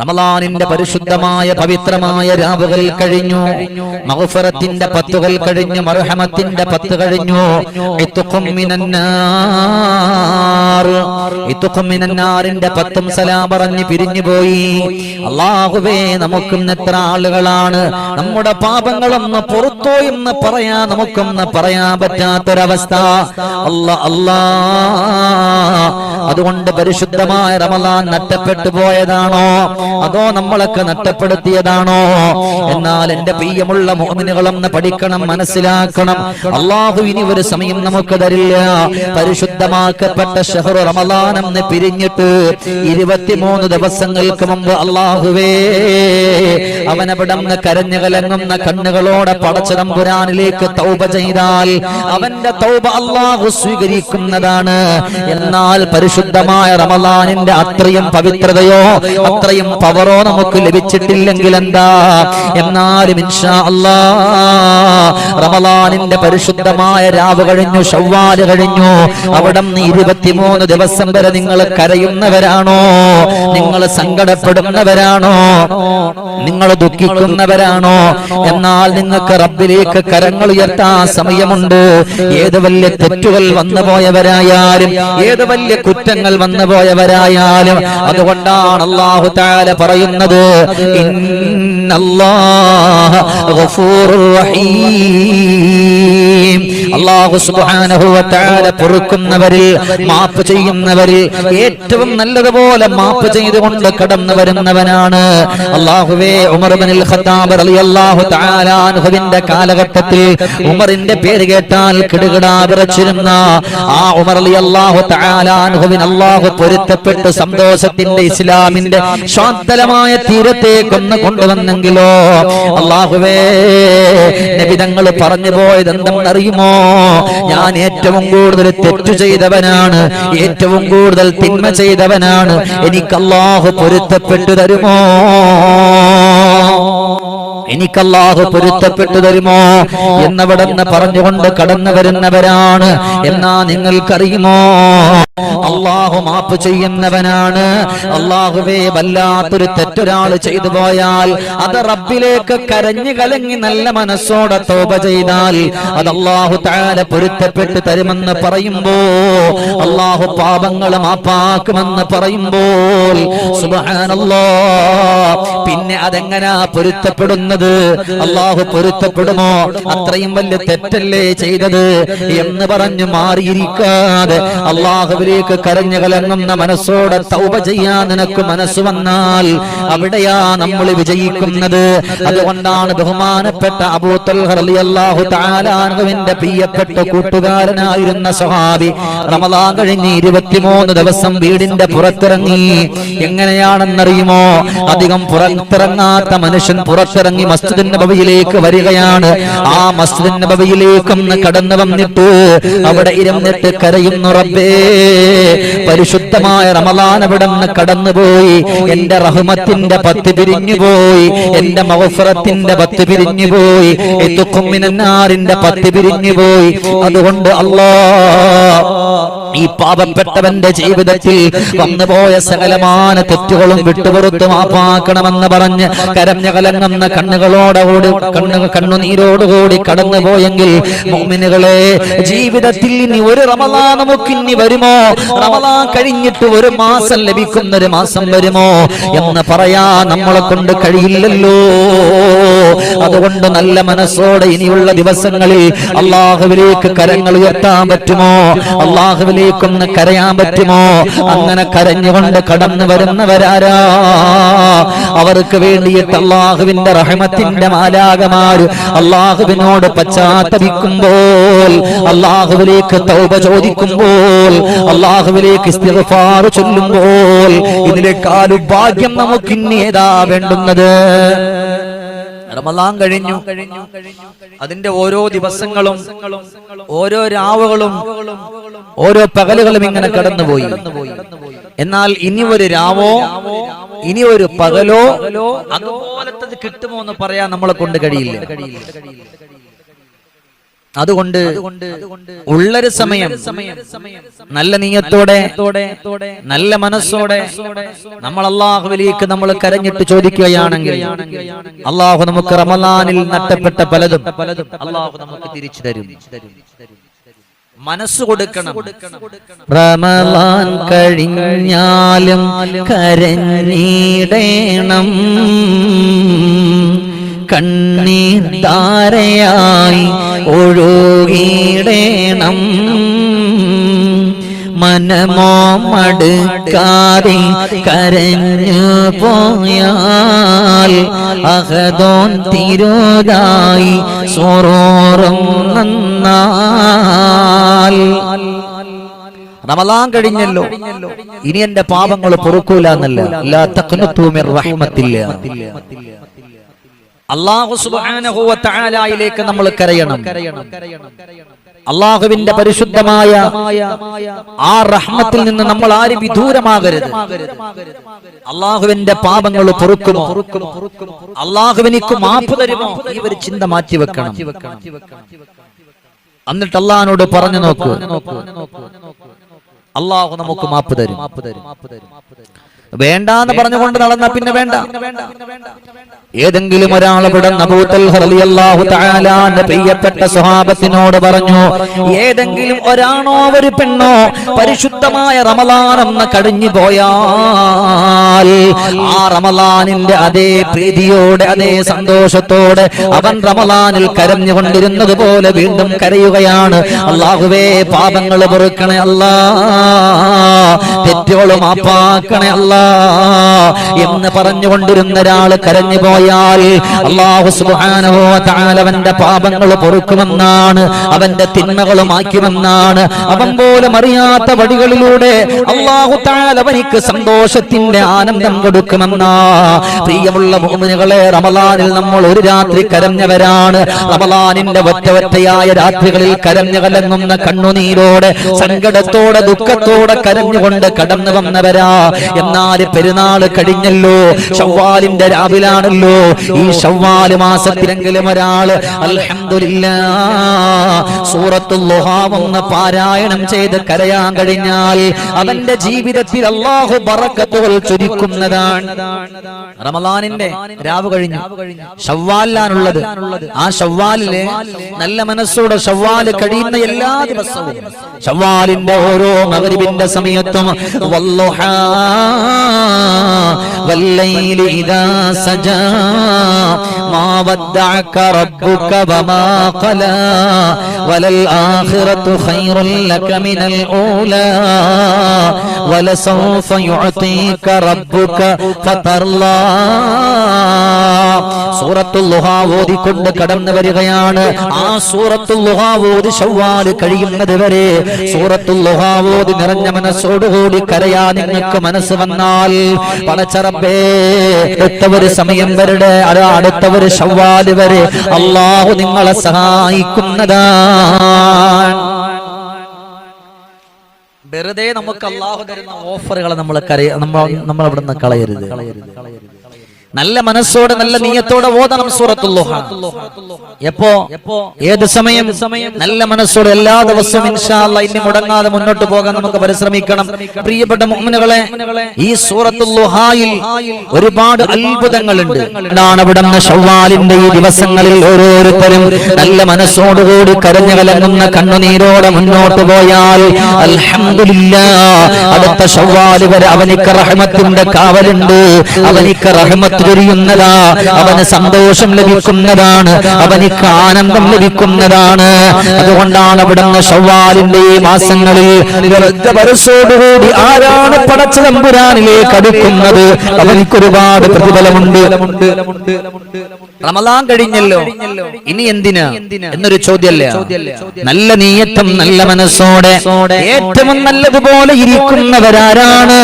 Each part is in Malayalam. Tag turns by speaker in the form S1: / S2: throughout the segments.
S1: റമലാനിന്റെ പരിശുദ്ധമായ പവിത്രമായ രാവുകൾ കഴിഞ്ഞു. മഹഫറത്തിന്റെ പത്തുകൾ കഴിഞ്ഞു. മർഹമത്തിന്റെ പത്ത് കഴിഞ്ഞു. ഇത്തുഖും മിനന്നാർ. പത്തും സലാം പറഞ്ഞ് പിരിഞ്ഞു പോയി. അള്ളാഹുവേ നമുക്കും എത്ര ആളുകളാണ്. നമ്മുടെ പാപങ്ങളൊന്ന് പുറത്തോ എന്ന് പറയാ നമുക്കൊന്ന് പറയാൻ പറ്റാത്തൊരവസ്ഥ. അല്ല അല്ലാ. അതുകൊണ്ട് പരിശുദ്ധമായ റമലാൻ നട്ടപ്പെട്ടു പോയതാണോ? അതോ നമ്മളൊക്കെ നട്ടപ്പെടുത്തിയതാണോ എന്നാൽ എന്റെ പ്രിയമുള്ള മോമിനുകളൊന്ന് പഠിക്കണം മനസ്സിലാക്കണം. അള്ളാഹു ഇനി ഒരു സമയം നമുക്ക് തരില്ല. പരിശുദ്ധമാക്കപ്പെട്ട ഷഹർ റമലാൻ എന്ന് പിരിഞ്ഞിട്ട് ഇരുപത്തിമൂന്ന് ദിവസങ്ങൾക്ക് മുമ്പ് അള്ളാഹുവേ അവനവിടന്ന് കരഞ്ഞു കലങ്ങുന്ന കണ്ണുകളോടെ പടച്ചതമ്പുരാനിലേക്ക് തൗപ ചെയ്താൽ അവന്റെ തൗപ അള്ളാഹു സ്വീകരിക്കുന്നതാണ്. എന്നാൽ പരിശുദ്ധമായ റമലാനിന്റെ അത്രയും പവിത്രതയോ അത്രയും പവറോ നമുക്ക് ലഭിച്ചിട്ടില്ലെങ്കിൽ എന്താ? എന്നാലും ഇൻഷാ അല്ലാ റമലാനിന്റെ പരിശുദ്ധമായ രാവ് കഴിഞ്ഞു ഷവ്വാൽ കഴിഞ്ഞു. അവിടെ ഇരുപത്തിമൂന്ന് ദിവസം വരെ നിങ്ങൾ കരയുന്നവരാണോ? നിങ്ങൾ സങ്കടപ്പെടുന്നവരാണോ? നിങ്ങൾ ദുഃഖിക്കുന്നവരാണോ? എന്നാൽ നിങ്ങൾക്ക് റബ്ബിലേക്ക് കരങ്ങൾ ഉയർത്താൻ സമയമുണ്ട്. ഏത് വലിയ തെറ്റുകൾ വന്നു പോയവരായാലും ഏത് വലിയ കുറ്റങ്ങൾ വന്നു പോയവരായാലും അതുകൊണ്ടാണ് അള്ളാഹു താല പറയുന്നത് ഇന്നല്ലാഹ ഗഫൂറുർ റഹീം. അള്ളാഹു തആല പൊറുക്കുന്നവരിൽ മാപ്പ് ചെയ്യുന്നവരിൽ ഏറ്റവും നല്ലതുപോലെ മാപ്പ് ചെയ്തുകൊണ്ട് കടന്നു വരുന്നവനാണ് അള്ളാഹുവേ ഉമർ ഇബ്നുൽ ഖത്താബ് റളിയല്ലാഹു തആല അൻഹുവിന്റെ കാലഘട്ടത്തിൽ ഉമറിന്റെ പേര് കേട്ടാൽ കിടുകിടാ വിറച്ചിരുന്ന ആ ഉമർ റളിയല്ലാഹു തആല അൻഹുവിൻ അള്ളാഹു പൊരുത്തപ്പെട്ട് സന്തോഷത്തിന്റെ ഇസ്ലാമിന്റെ ശാന്തലമായ തീരത്തേക്കൊന്ന് കൊണ്ടുവന്നെങ്കിലോ? അള്ളാഹുവേ നബിതങ്ങൾ പറഞ്ഞു പോയത് എന്തെന്നറിയുമോ ഞാൻ ഏറ്റവും കൂടുതൽ തെറ്റു ചെയ്തവനാണ്. ഏറ്റവും കൂടുതൽ തിന്മ ചെയ്തവനാണ്. എനിക്ക് അള്ളാഹു പൊരുത്തപ്പെട്ടു തരുമോ? എനിക്കല്ലാഹു പൊരുത്തപ്പെട്ടു തരുമോ? എന്നവിടെന്ന് പറഞ്ഞുകൊണ്ട് കടന്നു വരുന്നവരാണ്. എന്നാ നിങ്ങൾക്കറിയുമോ? അള്ളാഹു മാപ്പ് ചെയ്യുന്നവനാണ്. അള്ളാഹുവേ വല്ലാത്തൊരു തെറ്റൊരാൾ ചെയ്തു പോയാൽ അത് റബ്ബിലേക്ക് കരഞ്ഞു കലങ്ങി നല്ല മനസ്സോടെ തോപ ചെയ്താൽ അത് അള്ളാഹു താഴെ പൊരുത്തപ്പെട്ടു തരുമെന്ന് പറയുമ്പോ അള്ളാഹു പാപങ്ങൾ മാപ്പാക്കുമെന്ന് പറയുമ്പോൾ സുബാനല്ലോ പിന്നെ അതെങ്ങനാ പൊരുത്തപ്പെടുന്നത്? അള്ളാഹു പൊരുത്തപ്പെടുമോ? അത്രയും വലിയ തെറ്റല്ലേ ചെയ്തത് എന്ന് പറഞ്ഞു മാറിയിരിക്കാതെ അള്ളാഹുവിലേക്ക് കരഞ്ഞു കലങ്ങുന്ന മനസ്സോടെ തൗബ ചെയ്യാൻ നിനക്ക് മനസ്സ് വന്നാൽ അവിടെയാ നമ്മൾ വിജയിക്കുന്നത്. അതുകൊണ്ടാണ് ബഹുമാനപ്പെട്ട അബൂത്തൽഹു താലാനുവിന്റെ പ്രിയപ്പെട്ട കൂട്ടുകാരനായിരുന്ന സ്വഹാബി റമദാൻ കഴിഞ്ഞ് ഇരുപത്തിമൂന്ന് ദിവസം വീടിന്റെ പുറത്തിറങ്ങി. എങ്ങനെയാണെന്നറിയുമോ? അധികം പുറത്തിറങ്ങാത്ത മനുഷ്യൻ പുറത്തിറങ്ങി മസ്ജിദിൻ നബവിയിലേക്ക് വരികയാണ്. ആ മസ്ജിദിൻ നബവിയിലേക്കൊന്ന് കടന്നു വന്നിട്ട്. അവിടെ ഇരുന്നിട്ട് കരയുന്നു റബ്ബേ. പരിശുദ്ധമായ റമലാൻ അവിടെ നിന്ന് കടന്നുപോയി. എന്റെ റഹ്മത്തിന്റെ പത്ത് പിരിഞ്ഞുപോയി. എന്റെ മവസറത്തിന്റെ പത്ത് പിരിഞ്ഞുപോയി. എത്തുക്കുമ്മിനാറിന്റെ പത്ത് പിരിഞ്ഞുപോയി. അതുകൊണ്ട് അല്ലാ ഈ പാപപ്പെട്ടവന്റെ ജീവിതത്തിൽ വന്നുപോയ സകലമാന തെറ്റുകളും വിട്ടുപുറത്ത് മാപ്പാക്കണമെന്ന് പറഞ്ഞ് കരഞ്ഞ കലങ്ങുന്ന കണ്ണുകളോടുകൂടി കണ്ണു കണ്ണുനീരോടുകൂടി കടന്നുപോയെങ്കിൽ മോമിനുകളെ ജീവിതത്തിൽ ഇനി ഒരു റമലാ നമുക്ക് ഇനി വരുമോ? റമലാ കഴിഞ്ഞിട്ട് ഒരു മാസം ലഭിക്കുന്ന ഒരു മാസം വരുമോ? എന്ന് പറയാ നമ്മളെ കൊണ്ട് കഴിയില്ലല്ലോ. അതുകൊണ്ട് നല്ല മനസ്സോടെ ഇനിയുള്ള ദിവസങ്ങളിൽ അള്ളാഹുവിലേക്ക് കരങ്ങൾ ഉയർത്താൻ പറ്റുമോ? അള്ളാഹുവിലേക്കൊന്ന് കരയാൻ പറ്റുമോ? അങ്ങനെ കരഞ്ഞുകൊണ്ട് കടന്നു വരുന്നവരാരാ? അവർക്ക് വേണ്ടിയിട്ട് അള്ളാഹുവിന്റെ റഹമത്തിന്റെ മാലാകമാര് അള്ളാഹുവിനോട് പശ്ചാത്തപിക്കുമ്പോൾ അള്ളാഹുവിലേക്ക് തൗപ ചോദിക്കുമ്പോൾ അള്ളാഹുവിലേക്ക് ചൊല്ലുമ്പോൾ ഇതിനേക്കാളും ഭാഗ്യം നമുക്ക് ഇനി ഏതാ വേണ്ടുന്നത്? റമലാൻ കഴിഞ്ഞു. അതിന്റെ ഓരോ ദിവസങ്ങളും ഓരോ രാവുകളും ഓരോ പകലുകളും ഇങ്ങനെ കടന്നുപോയി. എന്നാൽ ഇനി ഒരു രാവോ ഇനി ഒരു പകലോ അതുപോലത്തത് കിട്ടുമോ എന്ന് പറയാൻ നമ്മളെ കൊണ്ട് കഴിയില്ല. അതുകൊണ്ട് ഉള്ളൊരു സമയം നല്ല നീയത്തോടെ നല്ല മനസ്സോടെ നമ്മൾ അള്ളാഹുവിലേക്ക് നമ്മൾ കരഞ്ഞിട്ട് ചോദിക്കുകയാണെങ്കിൽ അള്ളാഹു നമുക്ക് റമലാനിൽ നട്ടപ്പെട്ട പലതും അള്ളാഹു നമുക്ക് തിരിച്ചു തരും. മനസ്സ് കൊടുക്കണം. റമലാൻ കഴിഞ്ഞാലും കരഞ്ഞിടേണം. കണ്ണീർ ധാരയായി ഒഴുകിടേണം. മനമോ മടുക്കാതെ കരഞ്ഞു പോയാൽ അഹദോൻ തിരുതായി സോറോറും നന്നാൽ. റമലാൻ കഴിഞ്ഞല്ലോ. ഇനി എന്റെ പാപങ്ങൾ പൊറുക്കൂല എന്നല്ല. ലാ തഖ്നതു മിർ റഹ്മത്തില്ല. അള്ളാഹു തആലയിലേക്ക് നമ്മൾ കരയണം. അള്ളാഹുവിന്റെ പരിശുദ്ധമായ ആ റഹ്മത്തിൽ നിന്ന് നമ്മൾ ആര് വിദൂരമാകരുത്. അള്ളാഹുവിന്റെ പാപങ്ങൾ പൊറുക്കുമോ? അള്ളാഹുവിനിക്ക് മാപ്പ് തരുമോ? ഈ ഒരു ചിന്ത മാറ്റി വെക്കണം. എന്നിട്ട് അള്ളഹാനോട് പറഞ്ഞു നോക്കൂ. അള്ളാഹു നമുക്ക് മാപ്പ് തരും. വേണ്ടാന്ന് പറഞ്ഞുകൊണ്ട് നടന്ന പിന്നെ വേണ്ട. ഏതെങ്കിലും ഒരാൾ ഇവിടെ പ്രിയപ്പെട്ട സ്വഹാബത്തിനോട് പറഞ്ഞു ഏതെങ്കിലും ഒരാണോ ഒരു പെണ്ണോ പരിശുദ്ധമായ റമലാനെന്ന് കടിഞ്ഞു പോയാൽ ആ റമലാനിന്റെ അതേ പ്രീതിയോടെ അതേ സന്തോഷത്തോടെ അവൻ റമലാനിൽ കരഞ്ഞുകൊണ്ടിരുന്നത് പോലെ വീണ്ടും കരയുകയാണ്. അള്ളാഹുവേ പാപങ്ങൾ പൊറുക്കണേ അല്ലാ. തെറ്റുകളും മാപ്പാക്കണേ അല്ലാ. എന്ന് പറഞ്ഞുകൊണ്ടിരുന്ന ഒരാൾ കരഞ്ഞു പോയാൽ അള്ളാഹു തആല അവന്റെ പാപങ്ങൾ പൊറുക്കുമെന്നാണ് അവന്റെ തിന്മകൾ മാറ്റുമെന്നാണ് അവൻ പോലും അറിയാത്ത വഴികളിലൂടെ അള്ളാഹു താലവനിക്ക് സന്തോഷത്തിന്റെ ആനന്ദം കൊടുക്കുമെന്നാ. പ്രിയമുള്ള മുഅ്മിനുകളെ റമലാനിൽ നമ്മൾ ഒരു രാത്രി കരഞ്ഞവരാണ്. റമലാനിന്റെ ഒറ്റ ഒറ്റയായ രാത്രികളിൽ കരഞ്ഞു കലങ്ങുന്ന കണ്ണുനീരോടെ സങ്കടത്തോടെ ദുഃഖത്തോടെ കരഞ്ഞുകൊണ്ട് കടന്നു വന്നവരാ. എന്നാൽ പെരുന്നാൾ കഴിഞ്ഞല്ലോ. ഷവ്വാലിന്റെ രാവിലാണല്ലോ. ഈ ഷവ്വാൽ മാസത്തിലെങ്കിലും ഒരാൾ അൽഹംദുലില്ലാ. സൂറത്തുൽ ലുഹാവെന്ന് പാരായണം ചെയ്ത് കരയാൻ കഴിഞ്ഞാൽ അവന്റെ ജീവിതത്തിൽ അള്ളാഹു ബറക്കത്തുകൾ ചുരുക്കുന്നതാണ്. റമദാനിന്റെ രാവ് കഴിഞ്ഞു. ഷവ്വാലിലാണുള്ളത് ആ ഷവ്വാലിൽ നല്ല മനസ്സോടെ ഷവ്വാൽ കഴിയുന്ന എല്ലാ ദിവസവും ഷവ്വാലിന്റെ ഓരോ മകരിവിന്റെ സമയത്തും വല്ലുഹാ والليل إذا سجى ما ودعك ربك وما قلى وللآخرة خير لك من الأولى ولسوف يعطيك ربك فترضى സൂറത്തുൽ ലുഹാ ഓതിക്കൊണ്ട് കടന്നു വരികയാണ് ആ സൂറത്തുൽ ലുഹാ ഓതി ഷവ്വാല് കഴിയുന്നത് വരെ സൂറത്തുൽ ലുഹാ ഓതി നിറഞ്ഞ മനസ്സോടുകൂടി കരയാ നിങ്ങൾക്ക് മനസ്സ് വന്നാൽ പടച്ചറബേ അടുത്ത ഒരു സമയം വരുടെ അടുത്ത ഒരു ഷവ്വാൽ വരെ അള്ളാഹു നിങ്ങളെ സഹായിക്കുന്നതാണ്. വെറുതെ നമുക്ക് അള്ളാഹു തരുന്ന ഓഫറുകളെ നമ്മൾ നമ്മൾ നമ്മൾ അവിടെ നിന്ന് കളയരുത്. നല്ല മനസ്സോടെ നല്ല നീയത്തോടെ ഓതണം സൂറത്തുൽ ലുഹ. എപ്പോ? ഏത് സമയം? നല്ല മനസ്സോടെ എല്ലാ ദിവസവും ഇൻഷാല്ല ഇനി മുടങ്ങാതെ മുന്നോട്ട് പോകാൻ നമുക്ക് പരിശ്രമിക്കണം. പ്രിയപ്പെട്ട മുഅ്മിനുകളെ ഈ സൂറത്തുൽ ലുഹായിൽ ഒരുപാട് അത്ഭുതങ്ങളുണ്ട്. അവിടുന്ന് ഷവ്വാലിന്റെ ഈ ദിവസങ്ങളിൽ ഓരോരുത്തരും നല്ല മനസ്സോടുകൂടി കരഞ്ഞു കലങ്ങുന്ന കണ്ണുനീരോടെ മുന്നോട്ട് പോയാൽ അൽഹംദുലില്ലാ. അടുത്ത ഷവ്വാൽ വരെ അവനിക്ക് റഹ്മത്തിന്റെ കാവലുണ്ട്. അവനിക്ക് റഹ്മത്ത് ചൊരിയുന്നതാ അവന് സന്തോഷം ലഭിക്കുന്നതാണ്. അവനിക്ക് ആനന്ദം ലഭിക്കുന്നതാണ്. അതുകൊണ്ടാണ് അവിടുന്ന് ഷവ്വാലിന്റെ മാസങ്ങളിൽ മനസ്സോടുകൂടി ആരാണ് പടച്ച തമ്പുരാനിലേക്ക് അടുക്കുന്നത്? അവനിക്ക് ഒരുപാട് പ്രതിഫലമുണ്ട്. റമലാൻ കഴിഞ്ഞല്ലോ. ഇനി എന്തിനാ? എന്നൊരു ചോദ്യമല്ല നല്ല നീയത്തും നല്ല മനസ്സോടെ ഏറ്റവും നല്ലതുപോലെ ഇരിക്കുന്നവരാരാണ്?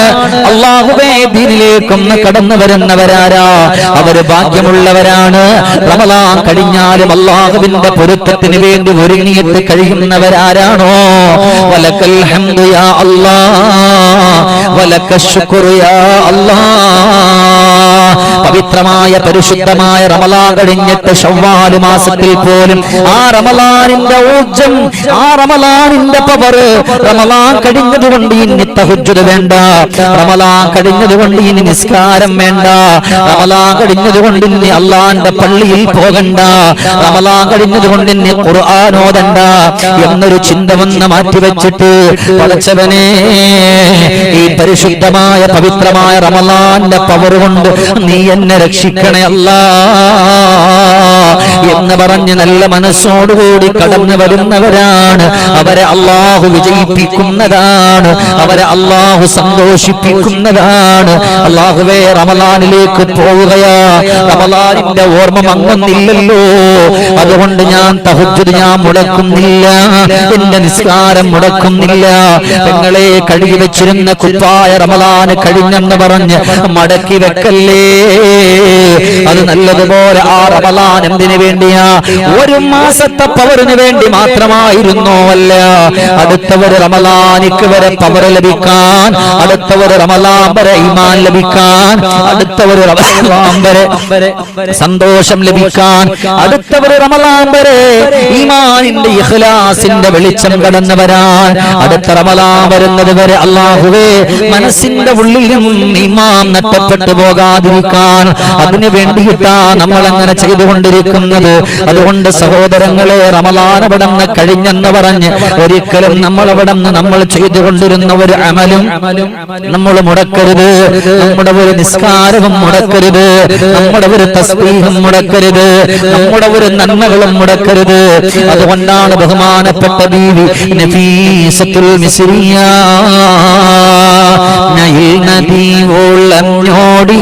S1: അള്ളാഹുബേ ദീനിലേക്കൊന്ന് കടന്നു വരുന്നവരാരാ? അവർ ഭാഗ്യമുള്ളവരാണ്. റമലാൻ കഴിഞ്ഞാലും അള്ളാഹുവിന്റെ പൊരുത്തത്തിന് വേണ്ടി ഒരുങ്ങിയിട്ട് കഴിയുന്നവരാരാണോ? വലക്കൽ ഹംദു യാ അല്ലാ വലക്ക ശുക്രു യാ അല്ലാ പവിത്രമായ പരിശുദ്ധമായ റമലാ കഴിഞ്ഞിട്ട് ഷവ്വാൽ മാസത്തിൽ പോലും ആ റമലാനിന്റെ ഊർജം ആ റമലാനിന്റെ പവർ റമലാൻ കഴിഞ്ഞതുകൊണ്ട് ഇനി തഹജ്ജുദ് വേണ്ട. റമലാൻ കഴിഞ്ഞതുകൊണ്ട് ഇനി നിസ്കാരം വേണ്ട. റമലാൻ കഴിഞ്ഞതുകൊണ്ട് ഇനി അള്ളാന്റെ പള്ളിയിൽ പോകണ്ട. റമലാൻ കഴിഞ്ഞതുകൊണ്ട് ഇനി ഖുർആൻ ഓതണ്ട എന്നൊരു ചിന്ത വന്ന് മാറ്റിവെച്ചിട്ട് പടച്ചവനെ ഈ പരിശുദ്ധമായ പവിത്രമായ റമലാന്റെ പവർ കൊണ്ട് നീ എന്നെ രക്ഷിക്കണേ അല്ലാ. എന്ന് പറഞ്ഞ് നല്ല മനസ്സോടുകൂടി കടന്നു വരുന്നവരാണ്. അവരെ അള്ളാഹു വിജയിപ്പിക്കുന്നതാണ്. അവരെ അള്ളാഹു സന്തോഷിപ്പിക്കുന്നതാണ്. അള്ളാഹുവേ റമലാനിലേക്ക് പോവുകയാ. റമലാനിന്റെ ഓർമ്മ മങ്ങുന്നില്ലല്ലോ. അതുകൊണ്ട് ഞാൻ തഹജ്ജുദ് ഞാൻ മുടക്കുന്നില്ല. എന്റെ നിസ്കാരം മുടക്കുന്നില്ല. പെങ്ങളെ കഴുകി വെച്ചിരുന്ന കുപ്പായ റമലാന് കഴിഞ്ഞെന്ന് പറഞ്ഞ് മടക്കി വെക്കല്ലേ? അത് നല്ലതുപോലെ ആ റമലാൻ എന്തിനു വേണ്ടിയാ? ഒരു മാസത്തെ പവറിന് വേണ്ടി മാത്രമായിരുന്നോ അല്ല? അടുത്തവർ റമലാനിക്ക് വരെ പവർ ലഭിക്കാൻ അടുത്തവർ റമലാൻ വരെ ഈമാൻ ലഭിക്കാൻ അടുത്തവർ റമലാൻ വരെ സന്തോഷം ലഭിക്കാൻ അടുത്തവർ റമലാൻ വരെ ഈമാനിന്റെ ഇഖ്ലാസിന്റെ വെളിച്ചം കടന്നു വരാൻ അടുത്ത റമലാൻ വരുന്നത് വരെ അള്ളാഹുവേ മനസ്സിന്റെ ഉള്ളിലും ഇമാം നട്ടപ്പെട്ടു പോകാതിരിക്കാൻ അതിനു വേണ്ടിയിട്ടാ നമ്മൾ അങ്ങനെ ചെയ്തുകൊണ്ടിരിക്കുന്നത്. അതുകൊണ്ട് സഹോദരങ്ങളെ റമലാൻ കഴിഞ്ഞെന്ന് പറഞ്ഞ് ഒരിക്കലും നമ്മൾ അവിടെ നമ്മൾ ചെയ്തുകൊണ്ടിരുന്ന ഒരു അമലും നമ്മൾ മുടക്കരുത്. നമ്മുടെ ഒരു നിസ്കാരവും മുടക്കരുത്. നമ്മുടെ ഒരു തസ്ബീഹും മുടക്കരുത്. നമ്മുടെ ഒരു നന്മകളും മുടക്കരുത്. അതുകൊണ്ടാണ് ബഹുമാനപ്പെട്ട ബീവി നഫീസത്തുൽ മിസ്രിയ നദി ഓളഞ്ഞോടി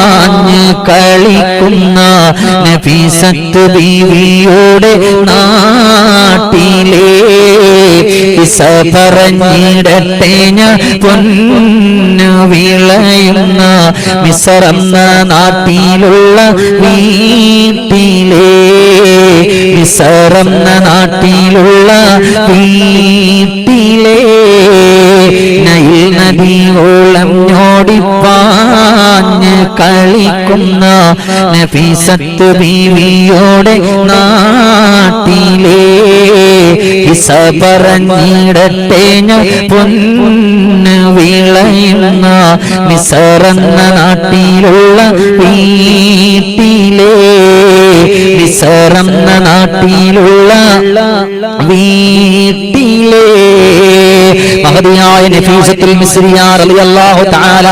S1: പാഞ്ഞ് കളിക്കുന്ന നഫീസത്ത് ബീവിയുടെ നാട്ടിലേ ഇസ പറഞ്ഞിടട്ടെ ഞാൻ പൊന്നു വിളയുന്ന മിസറന്ന നാട്ടിലുള്ള വീട്ടിലേ മിസറന്ന നാട്ടിലുള്ള വീട്ടിലേ കളിക്കുന്ന നഫീസത്ത് ബീവിയോടെ നാട്ടിലേ ഇസ പറഞ്ഞിടട്ടെ ഞാൻ പൊന്ന് വിളയുന്ന മിസറന്ന നാട്ടിലുള്ള വീട്ടിലേ മിസറന്ന നാട്ടിലുള്ള വീട്ടിലേ മഹതിയായ നഫീസത്തുൽ റളിയല്ലാഹു തആല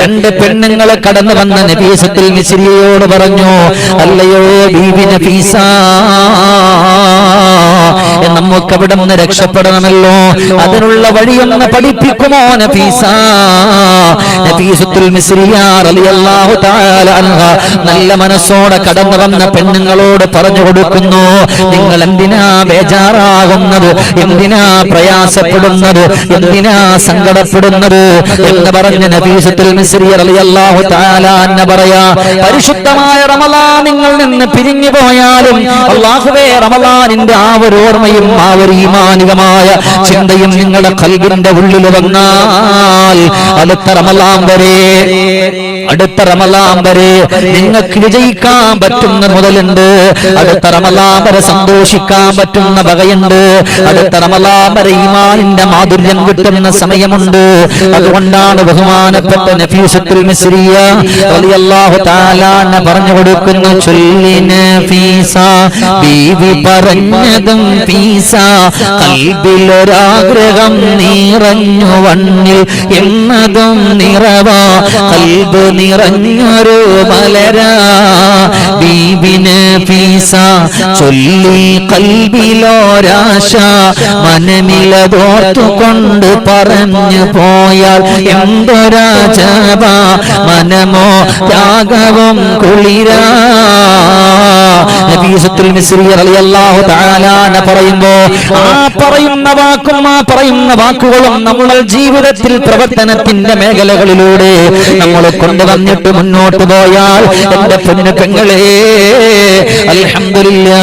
S1: രണ്ട് പെണ്ണുങ്ങളെ കടന്നു വന്ന നഫീസത്തുൽ മിസ്രിയയോട് പറഞ്ഞു അല്ലയോ ബീവി നഫീസ നമുക്ക് അവിടെ നിന്ന് രക്ഷപ്പെടണമല്ലോ. അതിനുള്ള വഴിയൊന്ന് പഠിപ്പിക്കുമോ നഫീസ? നഫീസത്തുൽ നല്ല മനസ്സോടെ കടന്നു വന്ന പെണ്ണുങ്ങളോട് പറഞ്ഞു കൊടുക്കുന്നു നിങ്ങൾ എന്തിനാ ബേജാറാകുന്നത്? എന്തിനാ പ്രയാസപ്പെടുന്നത്? എന്തിനാ സങ്കടപ്പെടുന്നത്? എന്ന് പറഞ്ഞ നബീസത്തുൽ മിസ്രി റളിയല്ലാഹു തആല എന്നെ പറയാ പരിശുദ്ധമായ റമലാ നിങ്ങൾ നിന്ന് പിരിഞ്ഞു പോയാലും അള്ളാഹുവേ റമലാനിന്റെ ആ ഒരു ഓർമ്മയും ആ ഒരു ഈമാനികമായ ചിന്തയും നിങ്ങളുടെ കൽവിന്റെ ഉള്ളിൽ വന്നാൽ അടുത്ത റമളാൻ വരെ. അടുത്ത റമലാം വരെ നിങ്ങൾക്ക് വിജയിക്കാൻ പറ്റുന്ന മുതലുണ്ട്. അടുത്ത റമലാം വരെ സന്തോഷിക്കാൻ പറ്റുന്ന വകയുണ്ട്. അടുത്ത റമലാം വരെ ഈമാനിന്റെ മാധുര്യം കിട്ടുന്ന സമയമുണ്ട്. അതുകൊണ്ടാണ് ബഹുമാനപ്പെട്ട നഫീസത്തുൽ മിസ്രിയ റളിയല്ലാഹു തആല അൻഹ പറഞ്ഞു കൊടുക്കുന്ന. ചൊല്ലി നഫീസ ബീവി പറഞ്ഞതും ഫീസ. കൽബിലൊരാഗ്രഹം നിറഞ്ഞു വണ്ണിൽ എന്നതും നിറവാ. കൽബ് നിറഞ്ഞൊരു മലരാ ബീബിന് ഫീസ ചൊല്ലി കൽബിലോരാശ. മനമിലതോർത്തുകൊണ്ട് പറഞ്ഞു പോയാൽ എന്തൊരാജവ മനമോ ത്യാഗവും കുളിരാ. പറയുമ്പോ ആ പറയുന്ന വാക്കും ആ പറയുന്ന വാക്കുകളും നമ്മൾ ജീവിതത്തിൽ പ്രവർത്തനത്തിന്റെ മേഖലകളിലൂടെ നമ്മൾ കൊണ്ടുവന്നിട്ട് മുന്നോട്ട് പോയാൽ എന്റെ പൊന്നു പെങ്ങളെ അൽഹംദുലില്ലാ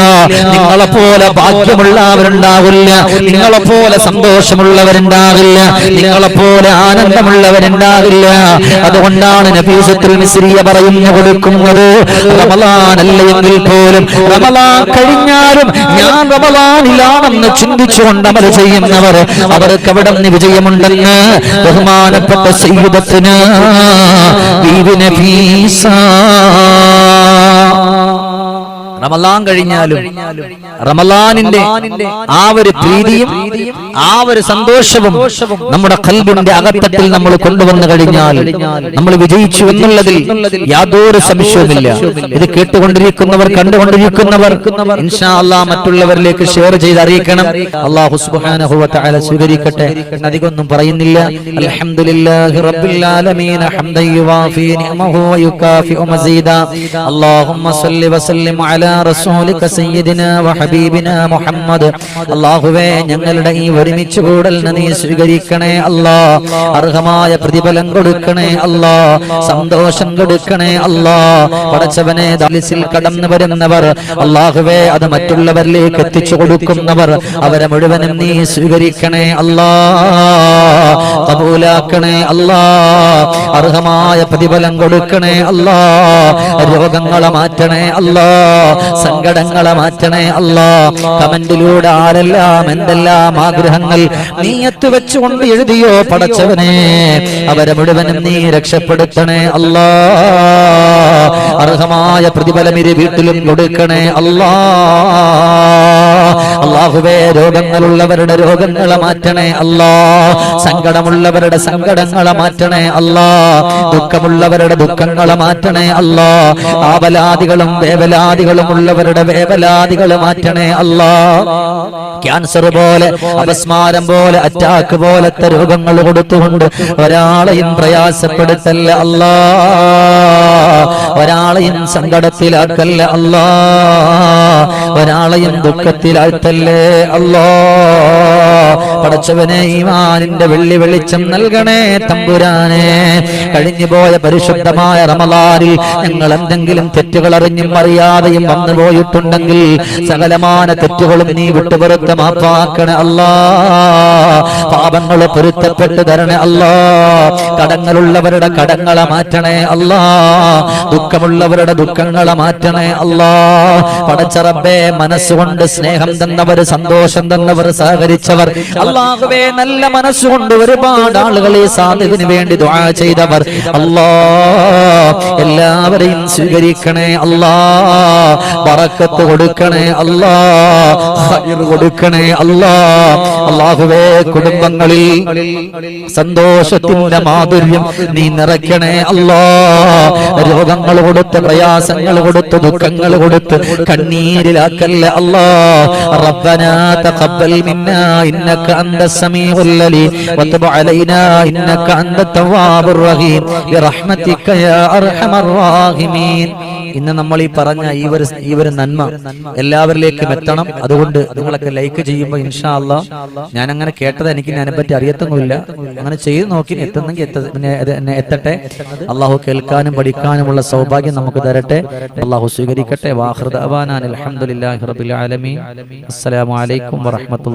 S1: നിങ്ങളെ പോലെ ഭാഗ്യമുള്ളവരുണ്ടാവില്ല നിങ്ങളെ പോലെ സന്തോഷമുള്ളവരുണ്ടാവില്ല നിങ്ങളെ പോലെ ആനന്ദമുള്ളവരുണ്ടാവില്ല. അതുകൊണ്ടാണ് നബീസത്തിൽ മിസ്രിയ പറഞ്ഞു കൊടുക്കുന്നത് റമലാൻ അല്ലെങ്കിൽ പോലും റമലാൻ കഴിഞ്ഞാലും ഞാൻ റമലാനിലാണെന്ന് ചിന്തിച്ചുകൊണ്ട് അമൽ ചെയ്യുന്നവർ അവർക്ക് അവിടെ നിന്ന് വിജയമുണ്ടെന്ന് ബഹുമാനപ്പെട്ട സയ്യിദത്തിന് ഈ നഫീസ റമലാൻ കഴിഞ്ഞാലും റമലാനിന്റെ ആ ഒരു പ്രീതിയും ആ ഒരു സന്തോഷവും നമ്മുടെ കൽബിന്റെ അകത്തത്തിൽ നമ്മൾ കൊണ്ടുവന്നു കഴിഞ്ഞാൽ നമ്മൾ വിജയിച്ചു എന്നുള്ളതിൽ യാതൊരു സംശയവുമില്ല. ഇത് കേട്ടുകൊണ്ടിരിക്കുന്നവർ കണ്ടുകൊണ്ടിരിക്കുന്നവർ ഇൻഷാ അല്ലാ മറ്റുള്ളവരിലേക്ക് ഷെയർ ചെയ്ത് അറിയിക്കണം. അള്ളാഹു സുബാനഹുല സ്വീകരിക്കട്ടെ. അധികമൊന്നും പറയുന്നില്ല. അൽഹംദുലില്ലാഹി റബ്ബിൽ ആലമീൻ ഹംദൻ യുവാഫി നിഅമഹു വ യുകാഫിഉ മസീദ. അല്ലാഹുമ്മ സല്ലി വസല്ലിം അലാ ഹബീബിനാ മുഹമ്മദ്. അല്ലാഹുവേ ഞങ്ങളുടെ ഈ ഒരുമിച്ച് കൂടൽ നീ സ്വീകരിക്കണേ അല്ലാ. അർഹമായ പ്രതിഫലം കൊടുക്കണേ അല്ലാ. സന്തോഷം കൊടുക്കണേ അല്ലാ. പടച്ചവനെ ദാലിസിൽ കടന്നു വരുന്നവർ അല്ലാഹുവേ അത് മറ്റുള്ളവരിലേക്ക് എത്തിച്ചു കൊടുക്കുന്നവർ അവരെ മുഴുവനും നീ സ്വീകരിക്കണേ അല്ലാ. കബൂലാക്കണേ അല്ലാ. അർഹമായ പ്രതിഫലം കൊടുക്കണേ അല്ലാ. രോഗങ്ങളെ മാറ്റണേ അല്ലാ. സങ്കടങ്ങളെ മാറ്റണേ അല്ലാ. കമന്റിലൂടെ ആരെല്ലാം എന്തെല്ലാം ആഗ്രഹങ്ങൾ നീ വെച്ചുകൊണ്ട് എഴുതിയോ പടച്ചവനെ? അവരെ മുഴുവനും നീ രക്ഷപ്പെടുത്തണേ അല്ലാ. അർഹമായ പ്രതിഫലം ഇരു വീട്ടിലും കൊടുക്കണേ അല്ലാ. അള്ളാഹുവേ രോഗങ്ങളുള്ളവരുടെ രോഗങ്ങളെ മാറ്റണേ അല്ലാ. സങ്കടമുള്ളവരുടെ സങ്കടങ്ങളെ മാറ്റണേ അല്ലാ. ദുഃഖമുള്ളവരുടെ ദുഃഖങ്ങളെ മാറ്റണേ അല്ലാ. ആവലാദികളും വേവലാദികളും ഉള്ളവരുടെ വേവലാദികളെ മാറ്റണേ അല്ലാ. ക്യാൻസർ പോലെ അപസ്മാരം പോലെ അറ്റാക്ക് പോലത്തെ രോഗങ്ങൾ കൊടുത്തുകൊണ്ട് ഒരാളെയും പ്രയാസപ്പെടുത്തല്ല അല്ലാ. ഒരാളെയും സങ്കടത്തിലാക്കല്ല അല്ലാ. ഒരാളെയും ദുഃഖത്തിലാഴ്ത്തല്ലേ അല്ലോ പടച്ചവനെ ഈമാനിന്റെ വെള്ളി വെളിച്ചം നൽകണേ തമ്പുരാനെ. കഴിഞ്ഞു പോയ പരിശുദ്ധമായ റമലാനിൽ ഞങ്ങൾ എന്തെങ്കിലും തെറ്റുകൾ അറിഞ്ഞും അറിയാതെയും വന്നു പോയിട്ടുണ്ടെങ്കിൽ സകലമാന തെറ്റുകളും നീ വിട്ടുപുറത്ത് മാപ്പാക്കണ അല്ലാ. പാപങ്ങൾ പൊരുത്തപ്പെട്ട് തരണേ അല്ലാ. കടങ്ങളുള്ളവരുടെ കടങ്ങളെ മാറ്റണേ അല്ലാ. ദുഃഖമുള്ളവരുടെ ദുഃഖങ്ങളെ മാറ്റണേ അല്ലാ. പടച്ചറബേ മനസ്സുകൊണ്ട് സ്നേഹം തന്നവർ സന്തോഷം തന്നവർ സഹകരിച്ചവർ. അള്ളാഹുവേ നല്ല മനസ്സുകൊണ്ട് ഒരുപാട് ആളുകൾ ഈ വേണ്ടി ദുആ ചെയ്തവർ. അല്ലാ എല്ലാവരെയും സ്വീകരിക്കണേ അല്ലാ. പറക്കത്ത് കൊടുക്കണേ അല്ലാ. കൊടുക്കണേ അല്ലാ. അള്ളാഹുവേ കുടുംബങ്ങളിൽ സന്തോഷത്തിന്റെ മാധുര്യം നീ നിറയ്ക്കണേ അല്ലാ. രോഗങ്ങൾ കൊടുത്ത് പ്രയാസങ്ങൾ കൊടുത്ത് ദുഃഖങ്ങൾ കൊടുത്ത് ഇല്ലാക്കല്ല റബ്ബനാ തഖബ്ബൽ മിന്നാ. ഇന്നക അന്ത സമീഉൽ അലീം വതബ് അലൈനാ. ഇന്നക അന്ത തവാബുർ റഹീം. ബിറഹ്മതിക യാ അർഹമർ റാഹിമീൻ. ഇന്ന് നമ്മൾ ഈ പറഞ്ഞ ഈ ഒരു ഈ ഒരു നന്മ എല്ലാവരിലേക്കും എത്തണം. അതുകൊണ്ട് നിങ്ങളൊക്കെ ലൈക്ക് ചെയ്യുമ്പോൾ ഇൻഷാ അല്ലാ ഞാൻ അങ്ങനെ കേട്ടത് എനിക്ക് ഞാനെ പറ്റി അറിയത്തൊന്നുമില്ല. അങ്ങനെ ചെയ്ത് നോക്കി എത്തുന്നെങ്കിൽ എത്തട്ടെ. അള്ളാഹു കേൾക്കാനും പഠിക്കാനുമുള്ള സൗഭാഗ്യം നമുക്ക് തരട്ടെ. അള്ളാഹു സ്വീകരിക്കട്ടെ. വാഹൃദ അവാനാൻ വാത്തു